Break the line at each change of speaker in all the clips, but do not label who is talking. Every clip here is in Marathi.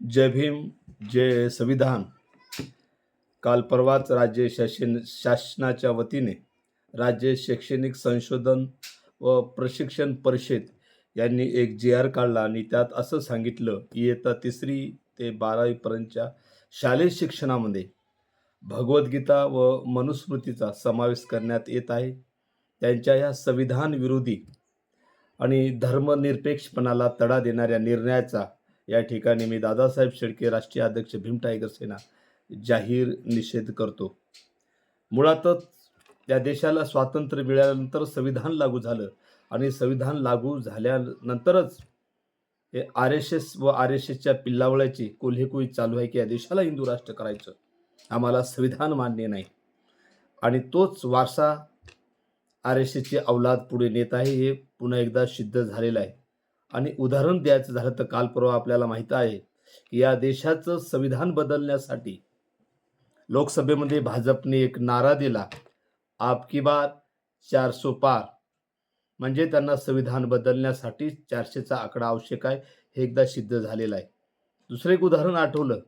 जय भीम जय संविधान. काल परवाच राज्य शासन शासनाच्या वतीने राज्य शैक्षणिक संशोधन व प्रशिक्षण परिषद यांनी एक जी आर काढला आणि त्यात असं सांगितलं की इयत्ता तिसरी ते बारावीपर्यंतच्या शालेय शिक्षणामध्ये भगवद्गीता व मनुस्मृतीचा समावेश करण्यात येत आहे. त्यांच्या या संविधान विरोधी आणि धर्मनिरपेक्षपणाला तडा देणाऱ्या निर्णयाचा या ठिकाणी मी दादासाहेब शेळके राष्ट्रीय अध्यक्ष भीम टायगर सेना जाहीर निषेध करतो. मुळातच या देशाला स्वातंत्र्य मिळाल्यानंतर संविधान लागू झालं आणि संविधान लागू झाल्यानंतरच हे आर एस एस व आर एस एसच्या पिल्लावळ्याची कोल्हेकुई चालू आहे की या देशाला हिंदू राष्ट्र करायचं? आम्हाला संविधान मान्य नाही. आणि तोच वारसा आर एस एसची अवलाद पुढे नेत आहे हे पुन्हा एकदा सिद्ध झालेलं आहे. आणि उदाहरण द्यायचं झालं तर काल परवा आपल्याला माहीत आहे की या देशाचं संविधान बदलण्यासाठी लोकसभेमध्ये भाजपने एक नारा दिला आपकी बार चारसो पार. म्हणजे त्यांना संविधान बदलण्यासाठी चारशेचा आकडा आवश्यक आहे हे एकदा सिद्ध झालेलं आहे. दुसरं एक उदाहरण आठवलं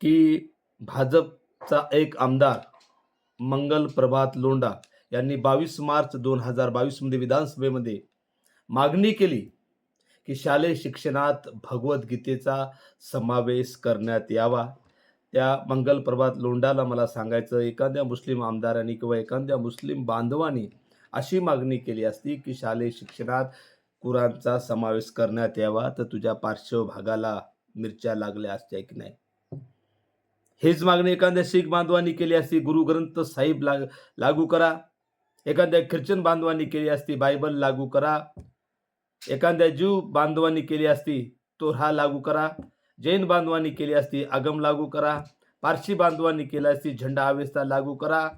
की भाजपचा एक आमदार मंगल प्रभात लोंडा यांनी बावीस मार्च दोन हजार बावीसमध्ये विधानसभेमध्ये मागणी केली की शालेय शिक्षणात भगवद्गीतेचा समावेश करण्यात यावा. त्या मंगल प्रभात लोंढाला मला सांगायचं एखाद्या मुस्लिम आमदारांनी किंवा एखाद्या मुस्लिम बांधवांनी अशी मागणी केली असती की शालेय शिक्षणात कुरांचा समावेश करण्यात यावा तर तुझ्या पार्श्वभागाला मिरच्या लागल्या असत्या की नाही? हेच मागणी एखाद्या शीख बांधवांनी केली असती गुरुग्रंथ साहिब लाग लागू करा. एखाद्या ख्रिश्चन बांधवांनी केली असती बायबल लागू करा. एखाद्या ज्यू बांधवांनी केली असती तोरा लागू करा. जैन बांधवांनी केली असती आगम लागू करा. पारशी बांधवांनी केली असती झेंडा अवेस्ता लागू करा.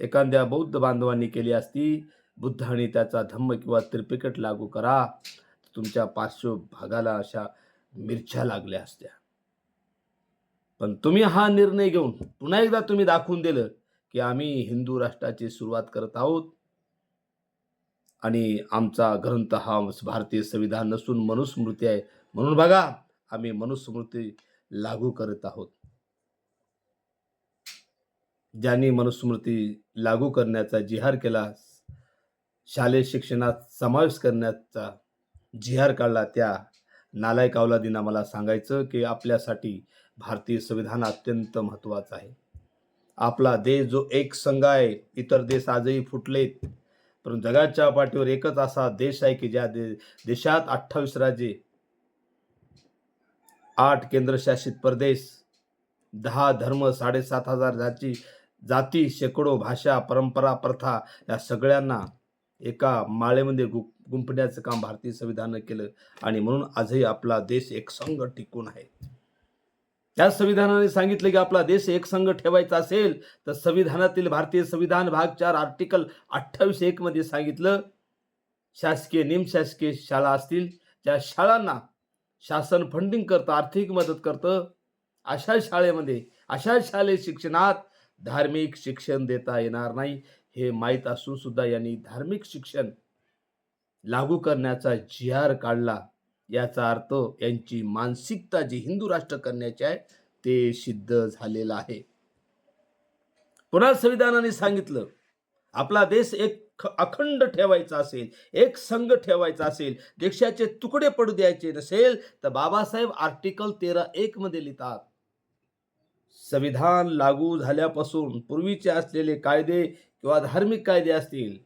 एखाद्या बौद्ध बांधवांनी केली असती बुद्ध आणि त्याचा धम्म किंवा त्रिपिकट लागू करा. तुमच्या पार्श्वभागाला अशा मिरच्या लागल्या असत्या. पण तुम्ही हा निर्णय घेऊन पुन्हा एकदा तुम्ही दाखवून दिलं की आम्ही हिंदू राष्ट्राची सुरुवात करत आहोत. आणि आमचा ग्रंथ हा भारतीय संविधान नसून मनुस्मृती आहे. म्हणून बघा आम्ही मनुस्मृती लागू करत आहोत. ज्यांनी मनुस्मृती लागू करण्याचा जिहार केला शालेय शिक्षणात समावेश करण्याचा जिहार काढला त्या नालायक अवलादींना मला सांगायचं की आपल्यासाठी भारतीय संविधान अत्यंत महत्त्वाचं आहे. आपला देश जो एक संघ आहे इतर देश आजही फुटलेत. परंतु जगाच्या पाठीवर एकच असा देश आहे की ज्या दे देशात अठ्ठावीस राज्ये आठ केंद्रशासित प्रदेश दहा धर्म साडेसात हजार जाती जाती शेकडो भाषा परंपरा प्रथा या सगळ्यांना एका माळेमध्ये गु गुंफण्याचं काम भारतीय संविधानानं केलं. आणि म्हणून आजही आपला देश एक संघ टिकून आहे. त्या संविधानाने सांगितलं की आपला देश एकसंघ ठेवायचा असेल तर संविधानातील भारतीय संविधान भाग चार आर्टिकल अठ्ठावीस एक मध्ये सांगितलं शासकीय निमशासकीय शाळा असतील त्या शाळांना शासन फंडिंग करतं आर्थिक मदत करतं अशा शाळेमध्ये अशा शालेय शिक्षणात धार्मिक शिक्षण देता येणार नाही. हे माहीत असून सुद्धा यांनी धार्मिक शिक्षण लागू करण्याचा जी आर काढला. याचा अर्थ यांची मानसिकता जी हिंदू राष्ट्र करण्याची आहे ते सिद्ध झालेलं आहे. पुन्हा संविधानाने सांगितलं आपला देश एक अखंड ठेवायचा असेल एक संघ ठेवायचा असेल देशाचे तुकडे पडू द्यायचे नसेल तर बाबासाहेब आर्टिकल तेरा एक मध्ये लिहितात संविधान लागू झाल्यापासून पूर्वीचे असलेले कायदे किंवा धार्मिक कायदे असतील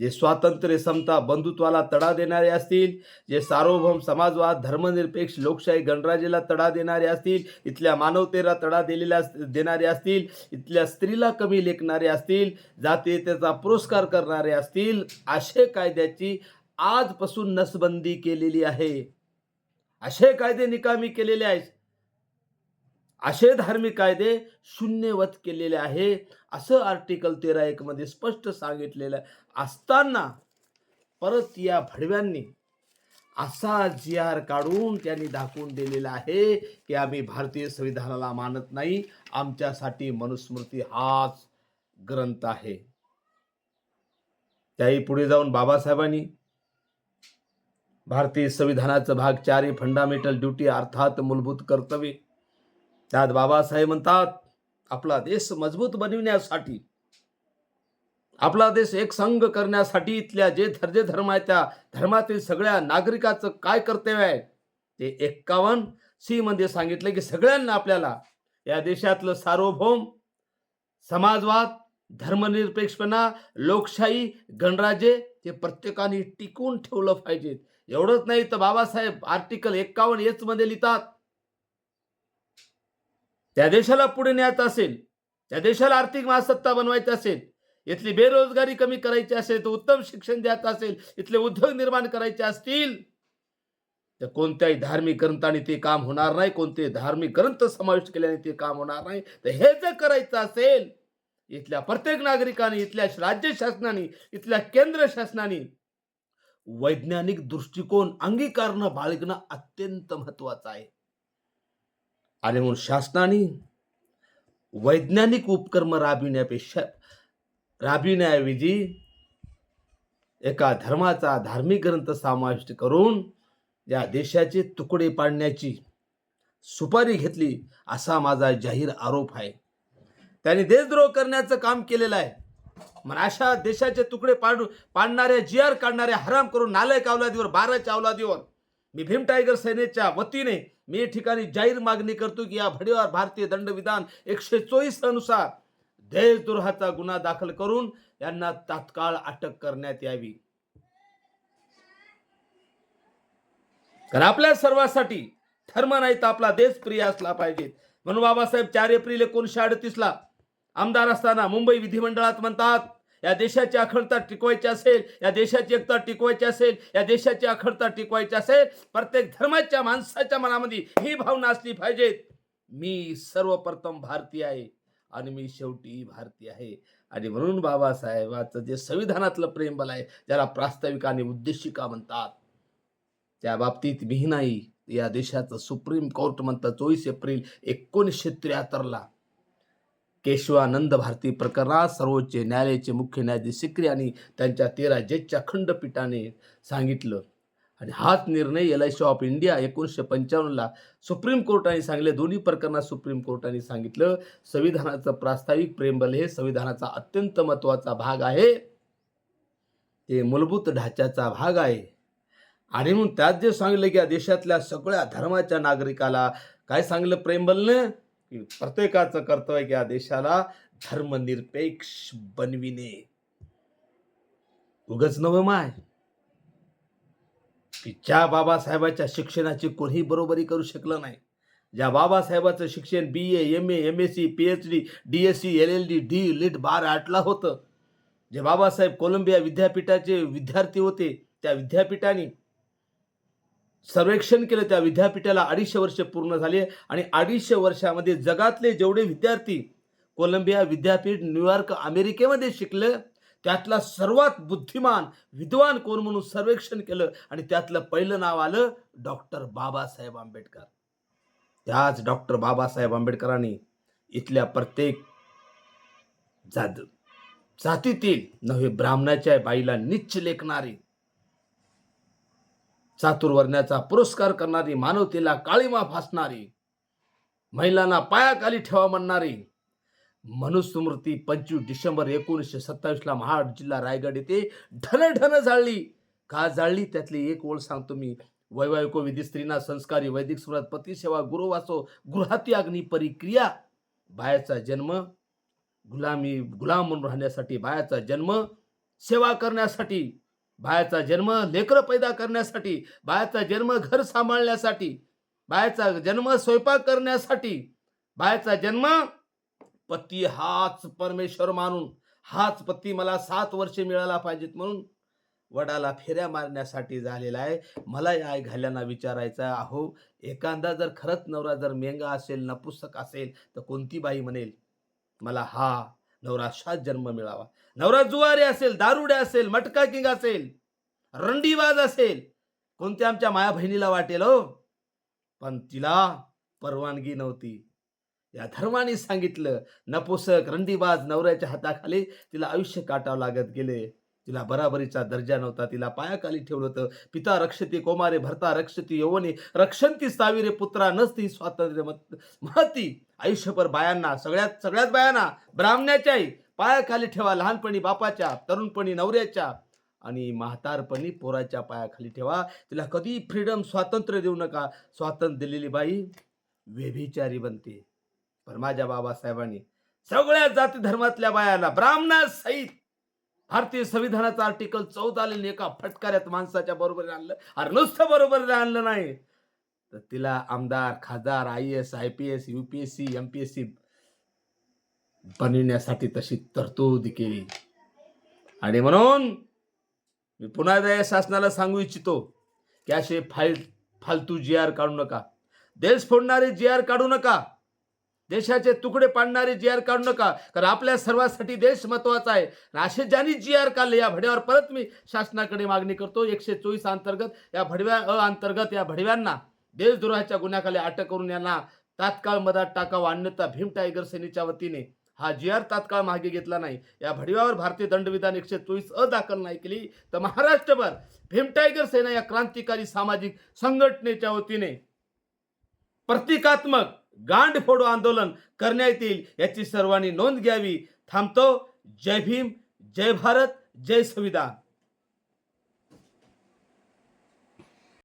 जे स्वातंत्र्य समता बंधुत्वाला तडा देणारे असतील जे सार्वभौम समाजवाद धर्मनिरपेक्ष लोकशाही गणराज्याला तडा देणारे असतील इथल्या मानवतेला तडा दिलेल्या देणारे असतील इथल्या स्त्रीला कमी लेखणारे असतील जातीयतेचा पुरस्कार करणारे असतील असे कायद्याची आजपासून नसबंदी केलेली आहे. असे कायदे निकामी केलेले आहेत. असे धार्मिक कायदे शून्यवत केलेले आहे. असं आर्टिकल तेरा एकमध्ये स्पष्ट सांगितलेलं असताना परत या भडव्यांनी असा जी आर काढून त्यांनी दाखवून दिलेला आहे की आम्ही भारतीय संविधानाला मानत नाही. आमच्यासाठी मनुस्मृती हाच ग्रंथ आहे. त्याही पुढे जाऊन बाबासाहेबांनी भारतीय संविधानाचं भाग चारी फंडामेंटल ड्युटी अर्थात मूलभूत कर्तव्य त्यात बाबासाहेब म्हणतात आपला देश मजबूत बनविण्यासाठी आपला देश एक संघ करण्यासाठी इथल्या जे धर्जे धर्म आहे त्या धर्मातील सगळ्या नागरिकाचं काय कर्तव्य आहे? ते एक्कावन्न सी मध्ये सांगितलं की सगळ्यांना आपल्याला या देशातलं सार्वभौम समाजवाद धर्मनिरपेक्षपणा लोकशाही गणराज्य हे प्रत्येकाने टिकून ठेवलं पाहिजे एवढंच नाही तर बाबासाहेब आर्टिकल एक्कावन्न एच मध्ये लिहितात त्या देशाला पुढे न्यायचं असेल त्या देशाला आर्थिक महासत्ता बनवायची असेल इथली बेरोजगारी कमी करायची असेल तर उत्तम शिक्षण द्यायचं असेल इथले उद्योग निर्माण करायचे असतील तर कोणत्याही धार्मिक ग्रंथाने ते काम होणार नाही कोणते धार्मिक ग्रंथ समाविष्ट केल्याने ते काम होणार नाही. तर हे जर करायचं असेल इथल्या प्रत्येक नागरिकाने इथल्या राज्य शासनाने इथल्या केंद्र शासनाने वैज्ञानिक दृष्टिकोन अंगीकारणं बाळगणं अत्यंत महत्वाचं आहे. आणि म्हणून शासनाने वैज्ञानिक उपक्रम राबविण्यापेक्षा राबविण्याऐवजी एका धर्माचा धार्मिक ग्रंथ समाविष्ट करून या देशाचे तुकडे पाडण्याची सुपारी घेतली असा माझा जाहीर आरोप आहे. त्यांनी देशद्रोह करण्याचं काम केलेलं आहे. मग अशा देशाचे तुकडे पाडू पाडणाऱ्या जी आर काढणाऱ्या हराम करून नालायक अवलादीवर बाराच्या अवलादीवर मी भीम टायगर सेनेच्या वतीने मी या ठिकाणी जाहीर मागणी करतो की या भडीवर भारतीय दंडविधान एकशे चोवीस अनुसार देशद्रोहाचा गुन्हा दाखल करून यांना तात्काळ अटक करण्यात यावी. कारण आपल्या सर्वांसाठी धर्म नाही तर आपला देश प्रिय असला पाहिजे. म्हणून बाबासाहेब चार एप्रिल एकोणीसशे अडतीसला आमदार असताना मुंबई विधिमंडळात म्हणतात या देशाची अखंडता टिकवायची असेल या देशाची एकता टिकवायची असेल या देशाची अखंडता टिकवायची असेल प्रत्येक धर्माच्या माणसाच्या मनामध्ये ही भावना असली पाहिजेत. मी सर्वप्रथम भारतीय आहे आणि मी शेवटी भारतीय आहे. आणि म्हणून बाबासाहेबाचं जे संविधानातलं प्रेमबल आहे ज्याला प्रास्ताविक आणि उद्देशिका म्हणतात त्या बाबतीत मीही नाही. या देशाचं सुप्रीम कोर्ट म्हणतं चोवीस एप्रिल एकोणीसशे त्र्याहत्तरला. केशवानंद भारती प्रकरणात सर्वोच्च न्यायालयाचे मुख्य न्यायाधीश सिक्री आणि त्यांच्या तेरा जजच्या खंडपीठाने सांगितलं. आणि हाच निर्णय L I C of India एकोणीसशे पंच्याण्णवला सुप्रीम कोर्टाने सांगितले. दोन्ही प्रकरणात सुप्रीम कोर्टाने सांगितलं. संविधानाचं प्रास्ताविक प्रेमबल हे संविधानाचा अत्यंत महत्त्वाचा भाग आहे. ते मूलभूत ढाच्याचा भाग आहे. आणि म्हणून त्यात जे सांगितलं की या देशातल्या सगळ्या धर्माच्या नागरिकाला काय सांगलं प्रेमबलनं? की प्रत्येकाचं कर्तव्य की या देशाला धर्मनिरपेक्ष बनविणे. उगच नवं माय की ज्या बाबासाहेबाच्या शिक्षणाची कोणीही बरोबरी करू शकलं नाही ज्या बाबासाहेबाचं शिक्षण B A M A M S C P H D D S C L L D D Litt bar आठला होतं जे बाबासाहेब कोलंबिया विद्यापीठाचे विद्यार्थी होते त्या विद्यापीठाने सर्वेक्षण केलं त्या विद्यापीठाला अडीचशे वर्ष पूर्ण झाले आणि अडीचशे वर्षामध्ये जगातले जेवढे विद्यार्थी कोलंबिया विद्यापीठ न्यूयॉर्क अमेरिकेमध्ये शिकलं त्यातला सर्वात बुद्धिमान विद्वान कोण म्हणून सर्वेक्षण केलं आणि त्यातलं पहिलं नाव आलं डॉक्टर बाबासाहेब आंबेडकर. त्याच डॉक्टर बाबासाहेब आंबेडकरांनी इथल्या प्रत्येक जात जातीतील नव्हे ब्राह्मणाच्या बाईला निच्च लेखणारी चातुर्वर्ण्याचा पुरस्कार करणारी मानवतेला काळीमा फासणारी महिलांना पायाखाली ठेवा म्हणणारी मनुस्मृती पंचवीस डिसेंबर एकोणीसशे सत्तावीसला महाड जिल्हा रायगड येथे ढन ढन जाळली. का जाळली? त्यातली एक ओळ सांगतो मी. वैवाहिको विधी स्त्रीना संस्कारी वैदिक सुरात पती सेवा गुरुवासो गृहात्याग्नी परिक्रिया बायाचा जन्म गुलामी गुलाम म्हणून राहण्यासाठी बायाचा जन्म सेवा करण्यासाठी बायाचा जन्म लेकरं पैदा करण्यासाठी बायाचा जन्म घर सांभाळण्यासाठी बायाचा जन्म स्वयंपाक करण्यासाठी बायाचा जन्म पती हाच परमेश्वर मानून हाच पती मला सात वर्षे मिळाला पाहिजेत म्हणून वडाला फेऱ्या मारण्यासाठी झालेला आहे. मला या आई घाल्यांना विचारायचं आहे, अहो एखादा जर खरंच नवरा जर मेंगा असेल नपुस्तक असेल तर कोणती बाई म्हणेल? मला हा नवराशात जन्म मिळावा. नवरा जुवारी असेल दारुडे असेल मटका किंग असेल रंडीवाज असेल कोणत्या आमच्या माया बहिणीला वाटेल हो? पण तिला परवानगी नव्हती. या धर्माने सांगितलं नपुसक रंडीबाज नवऱ्याच्या हाताखाली तिला आयुष्य काटावं लागत गेले. तिला बराबरीचा दर्जा नव्हता. तिला पायाखाली ठेवलं होतं. पिता रक्षती कोमारे भरता रक्षती यवने रक्षंती साविरे पुत्रा नसती स्वातंत्र्य महती आयुष्यभर बायांना सगळ्यात सगळ्यात बायांना ब्राह्मणाच्याही पायाखाली ठेवा लहानपणी बापाच्या तरुणपणी नवऱ्याच्या आणि म्हातारपणी पोराच्या पायाखाली ठेवा. तिला कधी फ्रीडम स्वातंत्र्य देऊ नका. स्वातंत्र्य दिलेली बाई व्यभिचारी बनते. पण माझ्या बाबासाहेबांनी सगळ्या जाती धर्मातल्या बायाला ब्राह्मणासहित भारतीय संविधानाचा आर्टिकल चौदाने एका फटकाऱ्यात माणसाच्या बरोबर आणलं. अरे नुसतं बरोबर आणलं नाही. तर तिला आमदार खासदार I S I P S U P S C M P S C बनविण्यासाठी तशी तरतूद केली. आणि म्हणून मी पुन्हा एकदा शासनाला सांगू इच्छितो की असे फाईल फालतू जी आर काढू नका. देश फोडणारे जी आर काढू नका. देशाचे तुकडे पाडणारे जी आर काढू नका. कारण आपल्या सर्वांसाठी देश महत्त्वाचा आहे. असे ज्यांनी जी आर काढले या भडव्यावर परत मी शासनाकडे मागणी करतो. एकशे चोवीस अंतर्गत या भडव्या अ अंतर्गत या भडव्यांना देशद्रोहाच्या गुन्ह्याखाली अटक करून यांना तात्काळ मदत टाकावं. अन्यथा भीम टायगर सेनेच्या वतीने हा जी आर तात्काळ मागे घेतला नाही. या भडव्यावर भारतीय दंडविधान एकशे चोवीस अ दाखल नाही केली. तर महाराष्ट्रभर भीम टायगर सेना या क्रांतिकारी सामाजिक संघटनेच्या वतीने प्रतिकात्मक गांड फोडो आंदोलन करण्यात येईल याची सर्वांनी नोंद घ्यावी. थांबतो. जय भीम जय भारत जय संविधान.